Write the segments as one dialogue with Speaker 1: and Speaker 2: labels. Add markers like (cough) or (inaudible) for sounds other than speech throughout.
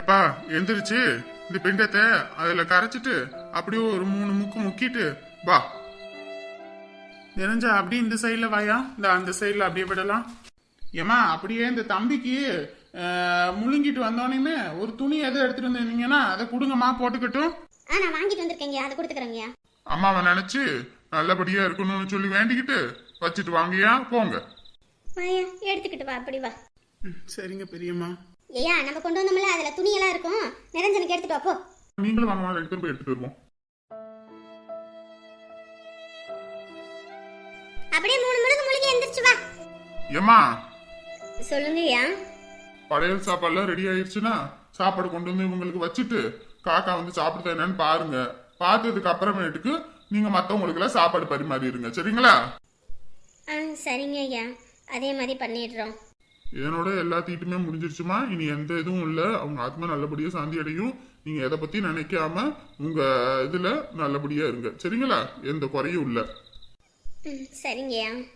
Speaker 1: எப்பா எந்திரிச்சு. இந்த பெண்டத்தை அதுல கரைச்சிட்டு அப்படியே ஒரு மூணு முக்கு முக்கிட்டு வா. நிறைஞ்சா அப்படியே இந்த சைடுல வாயா? இந்த அந்த சைடுல அப்படியே விடலாம். ஏமா அப்படியே இந்த தம்பிக்கு முழுங்கிட்டு வந்தோடனே ஒரு துணி எதை எடுத்துட்டு வந்தீங்கன்னா அதை கொடுங்கம்மா போட்டுக்கட்டும்.
Speaker 2: ஆ நான் வாங்கிட்டு வந்திருக்கேங்க அதை கொடுத்துக்கிறேங்கய்யா
Speaker 1: அம்மாவை நினைச்சு நல்லபடியா இருக்கணும்னு சொல்லி வேண்டிக்கிட்டு வச்சுட்டு வாங்கயா போங்க.
Speaker 2: வாயா எடுத்துக்கிட்டு வா அப்படி வா.
Speaker 1: சரிங்க பெரியம்மா.
Speaker 2: ஐயா நம்ம கொண்டு வந்தோம்ல அதுல துணியெல்லாம் இருக்கும். நிரஞ்சனுக்கு எடுத்துட்டு போ.
Speaker 1: நீங்களும் வாங்கம்மா ரெண்டு பேரும் போய் எடுத்துட்டு வருவோம்.
Speaker 2: அப்படியே மூணு முழுங்க முழுங்கி எந்திரிச்சு வா.
Speaker 1: ஏம்மா?
Speaker 2: சொல்லுங்க ஐயா
Speaker 1: பழையல் சாப்பாடுலாம் ரெடி ஆயிடுச்சுன்னா சாப்பாடு கொண்டு வந்து இவங்களுக்கு வச்சுட்டு காக்கா வந்து சாப்பிடுதா என்னன்னு பாருங்க. பார்த்ததுக்கு அப்புறமேட்டுக்கு நீங்க மத்தவங்களுக்கு எல்லாம் சாப்பாடு பரிமாறிடுங்க. சரிங்களா?
Speaker 2: ஆ சரிங்க ஐயா அதே மாதிரி பண்ணிடுறோம்.
Speaker 1: இதனோட எல்லா தீட்டுமே முடிஞ்சிருச்சுமா? இனி எந்த இதுவும் இல்ல. அவங்க ஆத்மா நல்லபடியா சாந்தி அடையும். நீங்க எதை பத்தி நினைக்காம உங்க இதுல நல்லபடியா இருங்க. சரிங்களா? எந்த குறையும் இல்ல.
Speaker 2: ம் சரிங்கய்யா.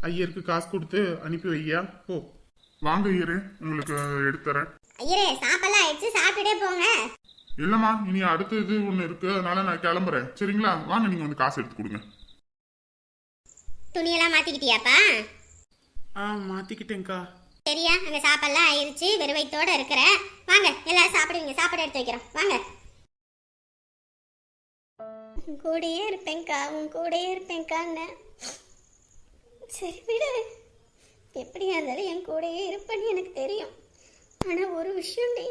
Speaker 1: ஐயருக்கு காசு கொடுத்து அனுப்பி வையா போ. வாங்க ஐயரு உங்களுக்கு எடுத்துறேன்.
Speaker 2: ஐயரே சாப்பாடுலாம் ஆயிடுச்சு. சாப்பிட்டுட்டே போங்க.
Speaker 1: இல்லம்மா இனி அடுத்த இது ஒண்ணு இருக்கு. அதனால நான் கிளம்புறேன். சரிங்களா? வாங்க நீங்க வந்து காசு எடுத்து கொடுங்க.
Speaker 2: துணியெல்லாம் மாத்திக்கிட்டியாப்பா?
Speaker 3: ஆ மாத்திக்கிட்டேங்க்கா
Speaker 2: சரியா? அங்க சாப்பாடுலாம் ஆயிடுச்சு வெறும் இருக்கிற. வாங்க எல்லாரும் சாப்பிடுவீங்க. சாப்பாடு எடுத்து வைக்கிறோம். வாங்க. உன் கூடயே இருப்பேங்க்கா உன் கூடயே இருப்பேங்க்கான்னு சரி விடு. எப்படியா இருந்தாலும் என் கூடயே இருப்பேன்னு எனக்கு தெரியும். ஆனா ஒரு விஷயம் நீ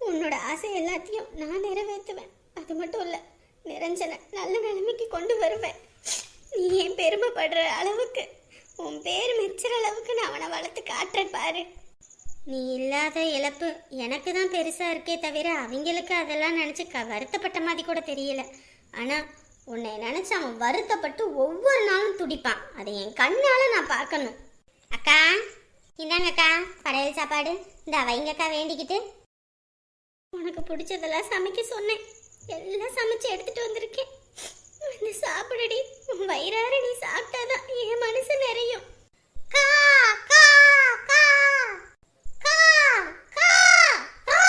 Speaker 2: உன்னோட ஆசை எல்லாத்தையும் நான் நிறைவேற்றுவேன். அது மட்டும் இல்லை நிரஞ்சனை நல்ல நிலைமைக்கு கொண்டு வருவேன். நீ ஏன் பெருமைப்படுற அளவுக்கு? உன் பேர் மெச்சுற அளவுக்கு நான் அவனை வளர்த்து காட்டுறேன் பாரு. நீ இல்லாத இழப்பு எனக்கு தான் பெருசாக இருக்கே தவிர அவங்களுக்கு அதெல்லாம் நினச்சி க வருத்தப்பட்ட மாதிரி கூட தெரியல. ஆனால் உன்னை நினச்சி அவன் வருத்தப்பட்டு ஒவ்வொரு நாளும் துடிப்பான். அதை என் கண்ணால் நான் பார்க்கணும். அக்கா இந்தாங்கக்கா படையல் சாப்பாடு. இந்த வைங்கக்கா வேண்டிக்கிட்டு. உனக்கு பிடிச்சதெல்லாம் சமைக்க சொன்னேன். எல்லாம் சமைச்சு எடுத்துட்டு வந்திருக்கேன். வந்து சாப்பிடுடி. வயிறார நீ சாப்பிட்டாதான் என் மனசு நிறையும். கா கா கா கா கா கா.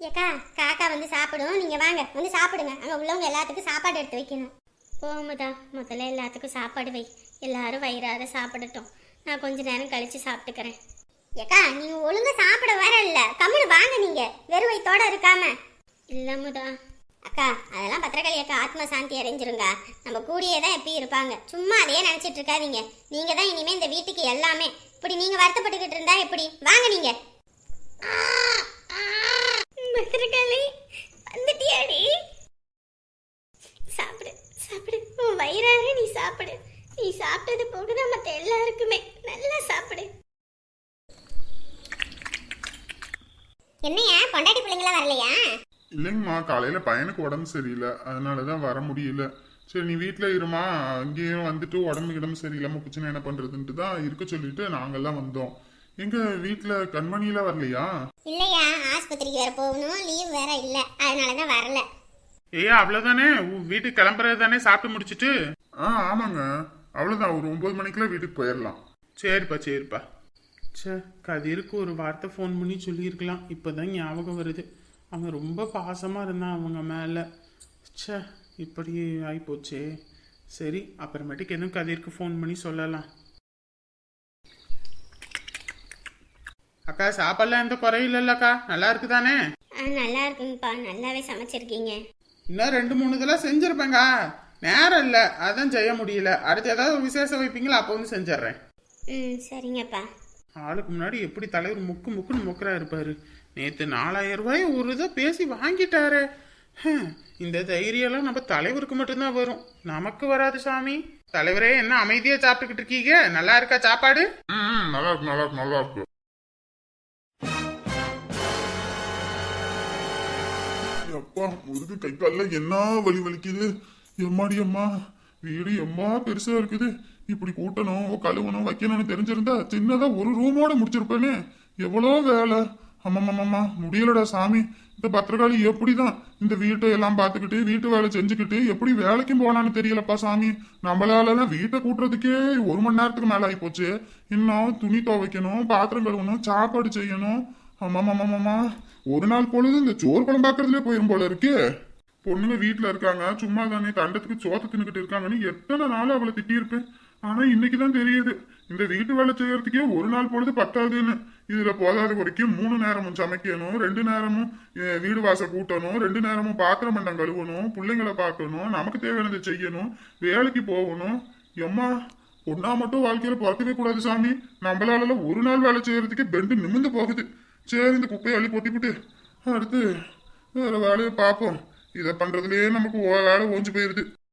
Speaker 2: ஏக்கா காக்கா வந்து சாப்பிடும். நீங்க வாங்க. வந்து சாப்பிடுங்க. அங்க உள்ளவங்க எல்லாத்துக்கும் சாப்பாடு எடுத்து வைக்கணும். போகும்போதா முதல்ல எல்லாத்துக்கும் சாப்பாடு வை. எல்லாரும் வயிறார சாப்பிடட்டும். நான் கொஞ்ச நேரம் கழிச்சு சாப்பிட்டுக்கிறேன். ஏக்கா நீங்க ஒழுங்கா சாப்பிட வர இல்ல. கம்முனு வாங்க நீங்க. வெறும் வயித்தோட இருக்காம. இல்லமுதா அக்கா அதெல்லாம் பத்திரகாளி அக்கா ஆத்ம சாந்தி அடைஞ்சிருங்க நம்ம கூடியே தான் எப்பயும் இருப்பாங்க. சும்மா அதையே நினைச்சிட்டு இருக்காதீங்க. நீங்க தான் இனிமே இந்த வீட்டுக்கு எல்லாமே. இப்படி நீங்க வருத்தப்பட்டுக்கிட்டு இருந்தா எப்படி? வாங்க நீங்க. பத்திரகாளி வந்துட்டியாடி? சாப்பிடு சாப்பிடு. உன் வயிறார நீ சாப்பிடு. நீ சாப்பிட்டது போகுதான் மற்ற எல்லாருக்குமே? நல்லா சாப்பிடு. என்னையா? பொண்டாட்டி பிள்ளைங்களா வரலையா?
Speaker 1: இல்லைங்கம்மா காலையில பையனுக்கு உடம்பு சரியில்லை. அதனாலதான் வர முடியல. சரி நீ வீட்ல இருமா. அங்கேயும் வந்துட்டு உடம்பு கிடம்பு சரியில்லாம பிரச்சனை என்ன பண்றதுன்ட்டு தான் இருக்க சொல்லிட்டு நாங்கெல்லாம் வந்தோம். எங்க வீட்ல கண்மணியெல்லாம் வரலையா?
Speaker 2: இல்லையா ஆஸ்பத்திரிக்கு வேற போகணும். லீவ் வேற இல்ல. அதனால தான் வரல.
Speaker 1: ஏய் அவ்வளவுதானே? உன் வீட்டுக்கு கிளம்புறது தானே சாப்பிட்டு முடிச்சிட்டு? ஆ ஆமாங்க. அவ்வளவுதான். ஒரு ஒன்பது மணிக்கெல்லாம் வீட்டுக்கு போயிடலாம் சரிப்பா சரிப்பா.
Speaker 3: ச்சே கதிருக்கு ஒரு வார்த்தை ஃபோன் பண்ணி சொல்லியிருக்கலாம். இப்போதான் ஞாபகம் வருது. அவன் ரொம்ப பாசமாக இருந்தான் அவங்க மேலே. ச்சே இப்படி ஆயிப்போச்சே. சரி அப்புறமேட்டுக்கு எதுவும் கதிருக்கு ஃபோன் பண்ணி சொல்லலாம். அக்கா சாப்பாடுலாம் எந்த குறையும் இல்லைல்லக்கா. நல்லா இருக்குதானே?
Speaker 2: ஆ நல்லா இருக்குங்கப்பா. நல்லாவே சமைச்சிருக்கீங்க.
Speaker 3: இன்னும் ரெண்டு மூணு இதெல்லாம் செஞ்சிருப்பேங்க நேரம் இல்லை. அதான் செய்ய முடியல. அடுத்து ஏதாவது விசேஷம் வைப்பீங்களா? அப்போ வந்து செஞ்சிடுறேன்
Speaker 2: ம் சரிங்கப்பா.
Speaker 3: ஆளுக்கு முன்னாடி எப்படி தலைவர் முக்கு முக்குன்னு முக்கரா இருப்பாரு நேற்று நாலாயிரம் ரூபாய் ஒரு இதை பேசி வாங்கிட்டாரு. இந்த தைரியம்லாம் நம்ம தலைவருக்கு மட்டும்தான் வரும். நமக்கு வராது சாமி. தலைவரே என்ன அமைதியா சாப்பிட்டுக்கிட்டு இருக்கீங்க? நல்லா இருக்கா சாப்பாடு?
Speaker 1: ம் நல்லா இருக்கு நல்லா இருக்கு நல்லா இருக்கு. அப்பா முதுகு கை காலில் என்ன வலி வலிக்குது? எம்மாடி அம்மா வீடு எம்மா பெருசா இருக்குது. இப்படி கூட்டணும் கழுவணும் வைக்கணும்னு தெரிஞ்சிருந்தா சின்னதா ஒரு ரூமோட முடிச்சிருப்பேனே. எவ்வளோ வேலை? ஆமாம்மாம்மா முடியலடா சாமி. இந்த பத்திரகாளி எப்படிதான் இந்த வீட்டை எல்லாம் பார்த்துக்கிட்டு வீட்டு வேலை செஞ்சுக்கிட்டு எப்படி வேலைக்கும் போனான்னு தெரியலப்பா சாமி. நம்மளாலலாம் வீட்டை கூட்டுறதுக்கே ஒரு மணி நேரத்துக்கு மேலே ஆகி போச்சு இன்னும் துணி துவைக்கணும் பாத்திரம் கழுவணும் சாப்பாடு செய்யணும். ஆமாம்மாம்மாம்மா ஒரு நாள் பொழுது இந்த சோறு குழம்பாக்குறதுலே போயிரும் போல இருக்கே. பொண்ணுங்க வீட்டில் இருக்காங்க. சும்மா தானே தண்டத்துக்கு சோத்த தின்னுக்கிட்டு இருக்காங்கன்னு எத்தனை நாள் அவளை திட்டியிருப்பேன். ஆனால் இன்னைக்கு தான் தெரியுது. இந்த வீட்டு வேலை செய்யறதுக்கே ஒரு நாள் பொழுது பத்தாதுன்னு. இதுல போதாத வரைக்கும் மூணு நேரமும் சமைக்கணும் ரெண்டு நேரமும் வீடு வாசல் கூட்டணும் ரெண்டு நேரமும் பாத்திரம் மண்டம் கழுவணும் பிள்ளைங்களை பார்க்கணும் நமக்கு தேவையானதை செய்யணும் வேலைக்கு போகணும். எம்மா ஒன்னா மட்டும் வாழ்க்கையில பிறக்கவே கூடாது சாமி. நம்மளால ஒரு நாள் வேலை செய்யறதுக்கு பெண்டு நிமிந்து போகுது. சரி இந்த குப்பையை அள்ளி போட்டு அடுத்து வேற வேலையை பார்ப்போம். இதை பண்றதுலயே நமக்கு ஓ- வேலை ஓஞ்சு போயிருது.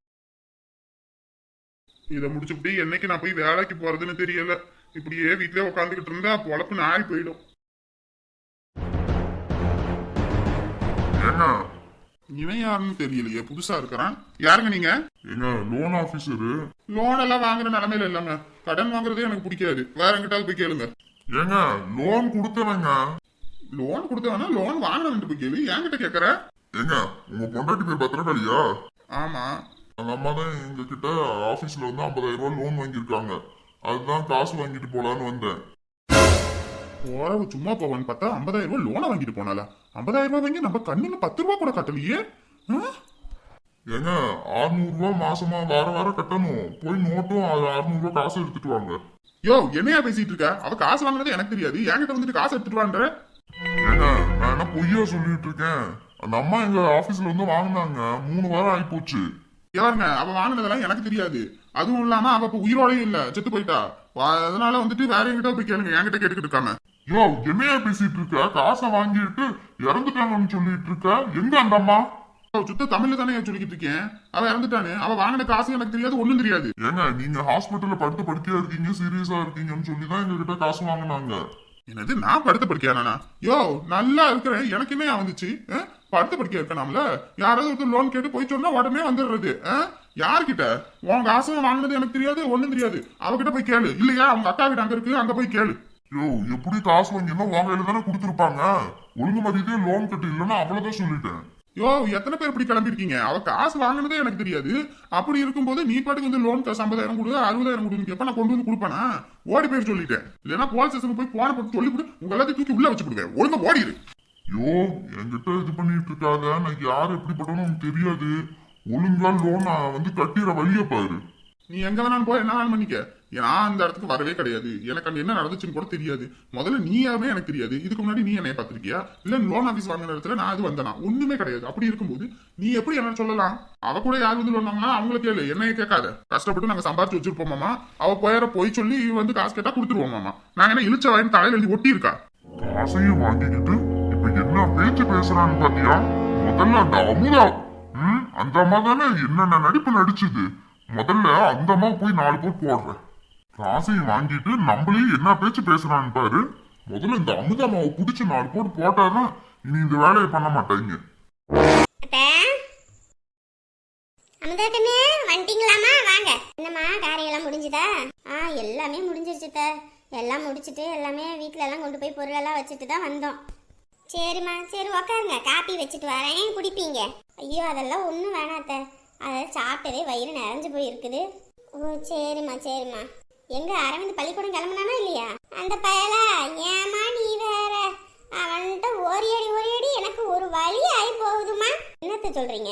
Speaker 1: இதை முடிச்சுட்டு என்னைக்கு நான் போய் வேலைக்கு போறதுன்னு தெரியல. இப்படியே வீட்லயே உட்காந்துக்கிட்டு இருந்தா பொழப்பு நாரி போயிடும்.
Speaker 4: ஏங்க?
Speaker 1: இவன் யாருன்னு தெரியலையே. புதுசா இருக்கிறான். யாருங்க நீங்க?
Speaker 4: எங்க லோன் ஆபீசரு
Speaker 1: லோன் எல்லாம் வாங்குற நிலைமையில இல்லைங்க. கடன் வாங்குறதே எனக்கு பிடிக்காது. வேற எங்கிட்டாவது போய் கேளுங்க.
Speaker 4: ஏங்க லோன் கொடுத்தவங்க.
Speaker 1: லோன் கொடுத்தவனா? லோன் வாங்கினவன்ட்டு போய் கேளு. என்கிட்ட கேக்குற?
Speaker 4: ஏங்க உங்க பொண்டாட்டி பேர் பத்திரக்காளியா
Speaker 1: ஆமா.
Speaker 4: அந்த அம்மா தான் எங்க கிட்ட ஆபீஸ்ல வந்து 50000 ரூபாய் லோன் வாங்கியிருக்காங்க. அதுதான் காசு வாங்கிட்டு போலான்னு வந்தேன்.
Speaker 1: ஓரவு சும்மா போவான்னு பார்த்தா ஐம்பதாயிரம் ரூபாய் லோனை வாங்கிட்டு போனால ஐம்பதாயிரம் ரூபாய் வாங்கி நம்ம கண்ணுல பத்து ரூபாய் கூட கட்டலையே?
Speaker 4: ஏங்க 600 ரூபாய் மாசமா வார வாரம் கட்டணும். போய் நோட்டும் அது 600 ரூபாய் காசு எடுத்துட்டு வாங்க.
Speaker 1: யோ என்னையா பேசிட்டு இருக்க? அவ காசு வாங்கினது எனக்கு தெரியாது. என்கிட்ட வந்துட்டு காசு எடுத்துட்டு வான்ற
Speaker 4: ஏங்க நான் பொய்யா சொல்லிட்டு இருக்கேன்? அந்த அம்மா எங்க ஆபீஸ்ல வந்து வாங்கினாங்க. மூணு வாரம் ஆகி போச்சு
Speaker 1: யாருங்க? அவ வாங்கினதெல்லாம் எனக்கு தெரியாது. அதுவும் இல்லாம அவ இப்ப உயிரோடயும் இல்ல. செத்து போயிட்டா. அதனால வந்துட்டு வேற என்கிட்ட போய் கேளுங்க. என்கிட்ட கேட்டுக்கிட்டு இருக்காம
Speaker 4: யோ என்னையா பேசிட்டு இருக்க? காசை வாங்கிட்டு இறந்துட்டாங்கன்னு சொல்லிட்டு இருக்க? எங்க அந்த அம்மா?
Speaker 1: சுத்த தமிழ்ல தானே சொல்லிக்கிட்டு இருக்கேன் அவ இறந்துட்டானே. அவ வாங்கின காசு எனக்கு தெரியாது ஒண்ணும் தெரியாது.
Speaker 4: ஏங்க நீங்க ஹாஸ்பிட்டல்ல படுத்து படுக்கையா இருக்கீங்க சீரியஸா இருக்கீங்கன்னு சொல்லி தான் எங்க கிட்ட காசு வாங்கினாங்க.
Speaker 1: என்னது நான் படுத்த படிக்கானா யோ நல்லா இருக்கிறேன். எனக்கு என்ன வந்துச்சு? படுத்த படிக்க இருக்கனாம்ல யாராவது ஒருத்தர் லோன் கேட்டு போய் சொன்னா உடனே வந்துடுறது? யார்கிட்ட? உன் காசு வாங்கினது எனக்கு தெரியாது ஒண்ணும் தெரியாது. அவகிட்ட போய் கேளு. இல்லையா? அவங்க அக்கா வீடு அங்க இருக்கு அங்க போய் கேளு.
Speaker 4: யோ எப்படி காசு வாங்கினா உங்க கையில தானே கொடுத்துருப்பாங்க? ஒழுங்கு மதியதே லோன் கட்டு இல்லைன்னா அவ்வளவுதான் சொல்லிட்டேன்.
Speaker 1: யோ எத்தனை பேர் இப்படி கிளம்பிருக்கீங்க அவ காசு வாங்கினதே எனக்கு தெரியாது. அப்படி இருக்கும்போது நீ பாட்டுக்கு வந்து லோன் ஐம்பதாயிரம் கொடு அறுபதாயிரம் கொடுன்னு கேப்ப நான் கொண்டு வந்து கொடுப்பேனா? ஓடி போய் சொல்லிட்டேன். இல்லைன்னா போலீஸ் ஸ்டேஷன் போய் போன போட்டு சொல்லிவிட்டு உங்க எல்லாத்தையும் தூக்கி உள்ள வச்சு விடுவேன் ஒழுங்கா ஓடிடு
Speaker 4: யோ என்கிட்ட இது பண்ணிட்டு இருக்காத நான் யார் எப்படிப்பட்டவனும் உனக்கு தெரியாது. ஒழுங்கா லோன் வந்து கட்டிற வழிய பாரு.
Speaker 1: நீ எங்க வேணாலும் போய் என்ன வேணாலும் பண்ணிக்க. நான் அந்த இடத்துக்கு வரவே கிடையாது. எனக்கு அங்க என்ன நடந்துச்சுன்னு கூட தெரியாது. முதல்ல நீ யாருமே எனக்கு தெரியாது. இதுக்கு முன்னாடி நீ என்னைய பார்த்திருக்கியா? இல்ல லோன் ஆபீஸ் வாங்கின இடத்துல நான் அது வந்தனா? ஒண்ணுமே கிடையாது. அப்படி இருக்கும்போது நீ எப்படி என்ன சொல்லலாம்? அவ கூட யார் வந்து லோன் வாங்கினா? அவங்கள கேளு. என்னைய கேட்காத. கஷ்டப்பட்டு நாங்க சம்பாரிச்சு வச்சிருப்போமாமா அவ போயிட போய் சொல்லி வந்து காசு கேட்டா கொடுத்துருவோமாமா நாங்க என்ன இழுச்ச வாயின் தலையில எழுதி ஒட்டி இருக்கா
Speaker 4: காசையும் வாங்கிக்கிட்டு இப்ப என்ன பேச்சு பேசுறான்னு பாத்தியா? முதல்ல அந்த அமுதா ம் அந்த அம்மா தானே என்னென்ன நடிப்பு நடிச்சுது? முதல்ல அந்த அம்மா போய் நாலு பேர் போடுறேன். காசையும் வாங்கிட்டு நம்மளையும் என்ன பேச்சு பேசுறான்னு பாரு. முதல்ல இந்த அமுதா அம்மாவை பிடிச்சி நாலு போட்டு போட்டாதான் இனி இந்த வேலையை பண்ண மாட்டாங்க.
Speaker 2: அத்தை. அமுதா கண்ணு வந்துட்டீங்களாமா வாங்க. என்னம்மா காரியெல்லாம் முடிஞ்சுதா? ஆ எல்லாமே முடிஞ்சிருச்சு எல்லாம் முடிச்சிட்டு எல்லாமே வீட்டுல எல்லாம் கொண்டு போய் பொருளெல்லாம் வச்சுட்டு தான் வந்தோம். சரிம்மா சரி உக்காருங்க. காப்பி வச்சுட்டு வரேன். குடிப்பீங்க? ஐயோ அதெல்லாம் ஒன்றும் வேணாத்த அதை சாப்பிட்டதே வயிறு நிறைஞ்சு போயிருக்குது. ஓ சரிம்மா சரிம்மா. எங்க அரவிந்த் பள்ளிக்கூடம் கிளம்புனானா இல்லையா? அந்த பயல ஏமா நீ வேற? அவன்கிட்ட ஓரியடி ஓரியடி எனக்கு ஒரு வழி ஆகி போகுதுமா என்னத்த சொல்றீங்க?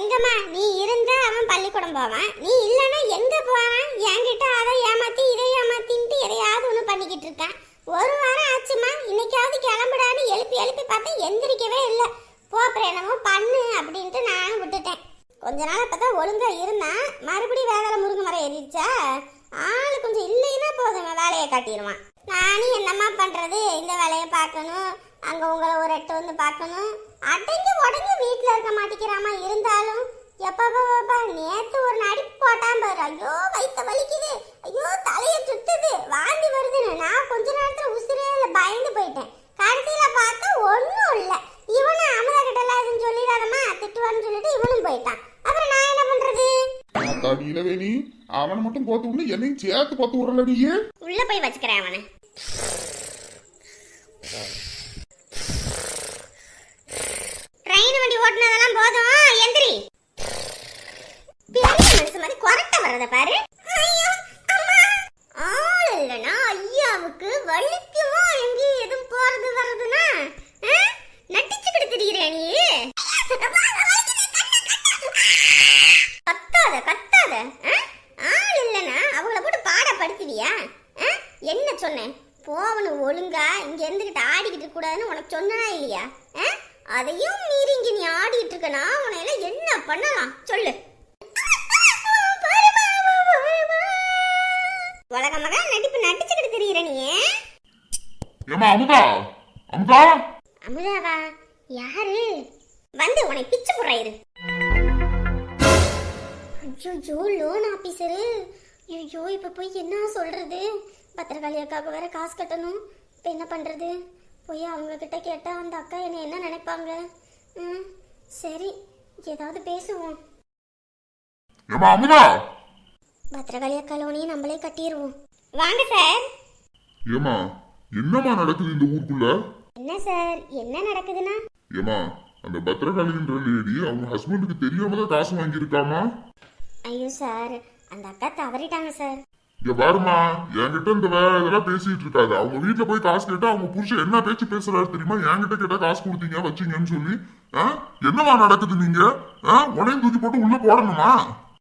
Speaker 2: எங்கம்மா நீ இருந்தா அவன் பள்ளிக்கூடம் போவான். நீ இல்லைன்னா எங்க போவான்? என்கிட்ட அதை ஏமாத்தி இதை ஏமாத்தின்ட்டு எதையாவது ஒன்று பண்ணிக்கிட்டு இருக்கான். ஒரு வாரம் ஆச்சுமா இன்னைக்காவது கிளம்புடான்னு எழுப்பி எழுப்பி பார்த்தா எந்திரிக்கவே இல்லை. போ அப்புறம் என்னமோ பண்ணு அப்படின்ட்டு நானும் விட்டுட்டேன். கொஞ்ச நாள் அப்பதான் ஒழுங்கா இருந்தான். மறுபடியும் வேலை முருங்கை மரம் ஏறிடுச்சா? ஆள் கொஞ்சம் இல்லைன்னா போதும். வேலையை காட்டிடுவான். நானும் என்னம்மா பண்றது? இந்த வேலையை பார்க்கணும். அங்கே உங்களை ஒரு எட்டு வந்து பார்க்கணும். அடங்கி உடங்கி வீட்டில் இருக்க மாட்டேங்கிறாமா இருந்தாலும் எப்பப்பா நேத்து ஒரு நடிப்பு போட்டான் பாரு. ஐயோ வயித்த வலிக்குது. ஐயோ தலைய சுத்துது. வாந்தி வருதுன்னு நான் கொஞ்ச நேரத்துல உசிரேல பயந்து போயிட்டேன். கடைசியில பார்த்தா ஒண்ணும் இல்ல. இவனும் அமுதா கிட்ட எல்லாம் சொல்லிடாதம்மா திட்டுவான்னு சொல்லிட்டு இவனும் போயிட்டான். அப்புறம் நான் என்ன பண்றது?
Speaker 1: இளவேணி அவனை மட்டும் கோத்து விட்டு என்னையும் சேர்த்து கோத்து விடுறல நீயே?
Speaker 2: உள்ள போய் வச்சுக்கிறேன் அவனை. ட்ரெயின் வண்டி ஓட்டுனதெல்லாம் போதும். எந்திரி. பெரிய மாதிரி கொரட்ட வர்றத பாரு. ஆள் இல்லைன்னா ஐயாவுக்கு வலிக்குமா? எங்கேயும் எதுவும் போறது வர்றதுன்னா இங்க இருந்துகிட்டு ஆடிக்கிட்டு இருக்க கூடாதுன்னு உனக்கு சொன்னனா இல்லையா ஆ? அதையும் மீறி இங்க நீ ஆடிட்டு இருக்கனா உன்னை எல்லாம் என்ன பண்ணலாம் சொல்லு உலக மகா நடிப்பு நடிச்சுக்கிட்டு தெரியுற நீ
Speaker 4: ஏமா அமுதா? அமுதா?
Speaker 2: அமுதாவா யாரு? வந்து உன்னை பிச்சு போடுறாயிரு ஐயோ லோன் ஆபீசரு ஐயோ இப்ப போய் என்ன சொல்றது? பத்திரகாளி அக்காவுக்கு வேற காசு கட்டணும். இப்ப என்ன பண்றது? போய் அவங்க கிட்ட கேட்டா அந்த அக்கா என்ன என்ன நினைப்பாங்க? ம், சரி ஏதாவது பேசுவோம்.
Speaker 4: ஏமா அமுதா?
Speaker 2: பத்திரகாளி அக்கா லோனையும் நம்மளே கட்டிடுவோம் வாங்க சார்
Speaker 4: ஏமா என்னம்மா நடக்குது இந்த ஊருக்குள்ள?
Speaker 2: என்ன சார்? என்ன நடக்குதுன்னா?
Speaker 4: ஏமா அந்த பத்திரகாளின்ற லேடி அவங்க ஹஸ்பண்டுக்கு தெரியாம தான் காசு வாங்கியிருக்காமா
Speaker 2: ஐயோ சார் அந்த அக்கா தவறிட்டாங்க சார்.
Speaker 4: இங்க பாருமா என்கிட்ட இந்த வேலை இதெல்லாம் பேசிட்டு இருக்காது. அவங்க வீட்டுல போய் காசு கேட்டா அவங்க புருஷன் என்ன பேச்சு பேசுறாரு தெரியுமா? என்கிட்ட கேட்டா காசு கொடுத்தீங்க வச்சீங்கன்னு சொல்லி. ஆ? என்னம்மா நடக்குது நீங்க? ஆ? உன்னையும் தூக்கி போட்டு உள்ள போடணுமா?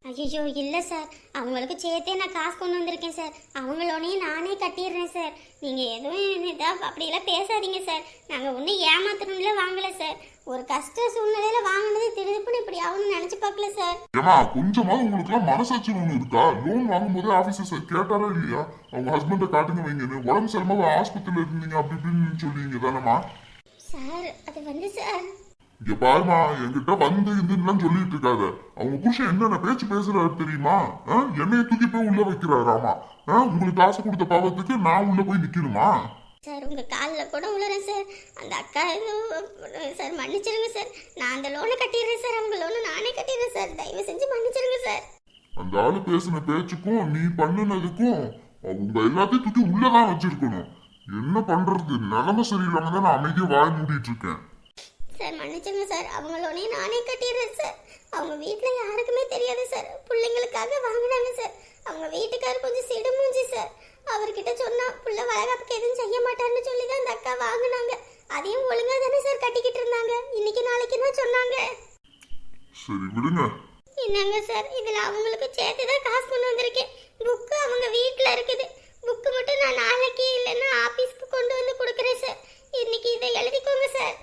Speaker 2: ஐயோ இல்லை சார். அவங்களுக்கு சேர்த்தே நான் காசு கொண்டு வந்திருக்கேன் சார். அவங்களோனையும் நானே கட்டிடுறேன் சார். நீங்கள் எதுவும் இதாக அப்படியெல்லாம் பேசாதீங்க சார். நாங்கள் ஒன்றும் ஏமாத்தணும்ல வாங்கலை சார். ஒரு கஷ்ட சூழ்நிலையில் வாங்கினது திருப்புன்னு இப்படி ஆகும்னு நினச்சி பார்க்கல சார்.
Speaker 4: ஏமா கொஞ்சமாவது உங்களுக்கு எல்லாம் மனசாட்சி ஒண்ணு இருக்கா? லோன் வாங்கும்போது ஆபீசர்ஸ் கேட்டாரா இல்லையா? அவங்க ஹஸ்பண்ட காட்டுங்க வைங்கன்னு. உடம்பு சரிமா ஆஸ்பத்திரியில இருந்தீங்க அப்படி இப்படின்னு சொல்லுவீங்க தானேமா
Speaker 2: சார் அது வந்து சார்
Speaker 4: இங்க பாருமா என்கிட்ட வந்து இதுன்னு சொல்லிட்டு இருக்காத. அவங்க புருஷன் என்னென்ன பேச்சு பேசுறாரு தெரியுமா? என்னைய தூக்கி போய் உள்ள வைக்கிறாராமா? உங்களுக்கு காசு கொடுத்த பாவத்துக்கு நான் உள்ள போய் நிக்கணுமா?
Speaker 2: சார் உங்கள் காலில் கூட உளறேன் சார். அந்த அக்கா சார் மன்னிச்சிருங்க சார். நான் அந்த லோனை கட்டிடுறேன் சார். அவங்க லோனை நானே கட்டிடுறேன் சார். தயவு செஞ்சு மன்னிச்சிருங்க சார்.
Speaker 4: அந்த ஆளு பேசின பேச்சுக்கும் நீ பண்ணுனதுக்கும் அவங்க எல்லாத்தையும் தூக்கி உள்ளதான் வச்சிருக்கணும். என்ன பண்றது? நிலைமை சரியில்லாம தான் நான் அமைதியா வாய் மூடிட்டு இருக்கேன்.
Speaker 2: Sir மன்னிச்சுங்க sir. அவங்களோடனே நானே கட்டிடுறேன் சார். அவங்க வீட்டில் யாருக்குமே தெரியாது சார். பிள்ளைங்களுக்காக வாங்கினாங்க சார். அவங்க வீட்டுக்காரர் கொஞ்சம் சிடுமூஞ்சி சார். அவர்கிட்ட சொன்னா புள்ள வளகாப்புக்கு எதுவும் செய்ய மாட்டாருன்னு சொல்லி தான் அந்த அக்கா வாங்கினாங்க. அதையும் ஒழுங்கா தானே சார் கட்டிக்கிட்டு இருந்தாங்க. இன்னைக்கு நாளைக்கு தான் சொன்னாங்க.
Speaker 4: சரி விடுங்க.
Speaker 2: என்னங்க சார் இதில் அவங்களுக்கு சேர்த்து தான் காசு கொண்டு வந்திருக்கேன். புக்கு அவங்க வீட்டில் இருக்குது. புக்கு மட்டும் நான் நாளைக்கு இல்லைன்னா ஆஃபீஸ்க்கு கொண்டு வந்து கொடுக்குறேன் சார். இன்னைக்கு இதை எழுதிக்கோங்க சார்.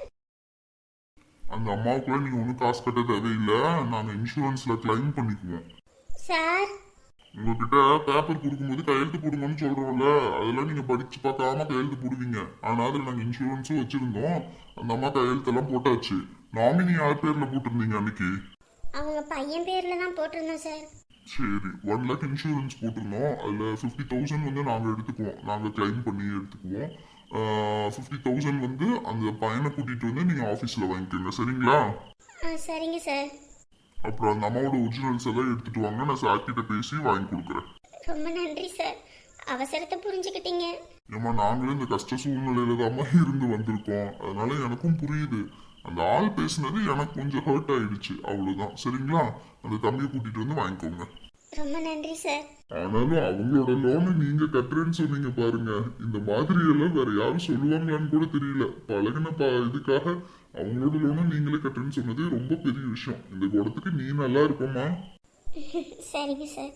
Speaker 4: அந்த அம்மாவுக்குலாம் நீங்க ஒன்றும் காசு கட்ட தேவையில்லை. நாங்க இன்சூரன்ஸ்ல கிளைம் பண்ணிக்குவோம்.
Speaker 2: சார்.
Speaker 4: உங்ககிட்ட பேப்பர் கொடுக்கும்போது கையெழுத்து போடுங்கன்னு சொல்றோம்ல. அதெல்லாம் நீங்க படிச்சு பார்க்காம கையெழுத்து போடுவீங்க. ஆனா அதுல நாங்க இன்சூரன்ஸும் வச்சிருந்தோம். அந்த அம்மா கையெழுத்தெல்லாம் போட்டாச்சு. நாமினி யார் பேர்ல போட்டிருந்தீங்க அன்னைக்கு?
Speaker 2: அவங்க பையன் பேரில் தான் போட்டிருந்தோம் சார்.
Speaker 4: சரி ஒன் லேக் இன்சூரன்ஸ் போட்டிருந்தோம். அதுல ஃபிஃப்டி தௌசண்ட் வந்து நாங்க எடுத்துக்குவோம். நாங்க கிளைம் பண்ணி எடுத்துக்குவோம். ஃபிஃப்டி தௌசண்ட் வந்து அந்த பையனை கூட்டிட்டு வந்து நீங்க ஆபீஸ்ல வாங்கிக்கோங்க. சரிங்களா?
Speaker 2: ஆ சரிங்க சார்.
Speaker 4: அப்புறம் அந்த அம்மாவோட ஒரிஜினல்ஸ் எல்லாம் எடுத்துட்டு வாங்க. நான் சார் கிட்ட பேசி வாங்கி கொடுக்குறேன்.
Speaker 2: ரொம்ப நன்றி சார். அவசரத்தை புரிஞ்சுக்கிட்டீங்க.
Speaker 4: ஏமா நாங்களும் இந்த கஷ்ட சூழ்நிலையில தான் இருந்து வந்திருக்கோம். அதனால எனக்கும் புரியுது. அந்த ஆள் பேசுனது எனக்கு கொஞ்சம் ஹர்ட் ஆயிடுச்சு. அவ்வளவுதான். சரிங்களா? அந்த தம்பியை கூட்டிட்டு வந்து வாங்கிக்கோங்க.
Speaker 2: ரொம்ப நன்றி சார்.
Speaker 4: ஆனாலும் அவங்களோட லோனை நீங்க கட்டுறேன்னு சொன்னீங்க பாருங்க. இந்த மாதிரி எல்லாம் வேற யாரும் சொல்லுவாங்களான்னு கூட தெரியல. பழகின ப இதுக்காக அவங்களோட லோனை நீங்களே கட்டுறேன்னு சொன்னது ரொம்ப பெரிய விஷயம். இந்த குடத்துக்கு நீ நல்லா இருப்பமா (laughs)
Speaker 2: சரிங்க சார்.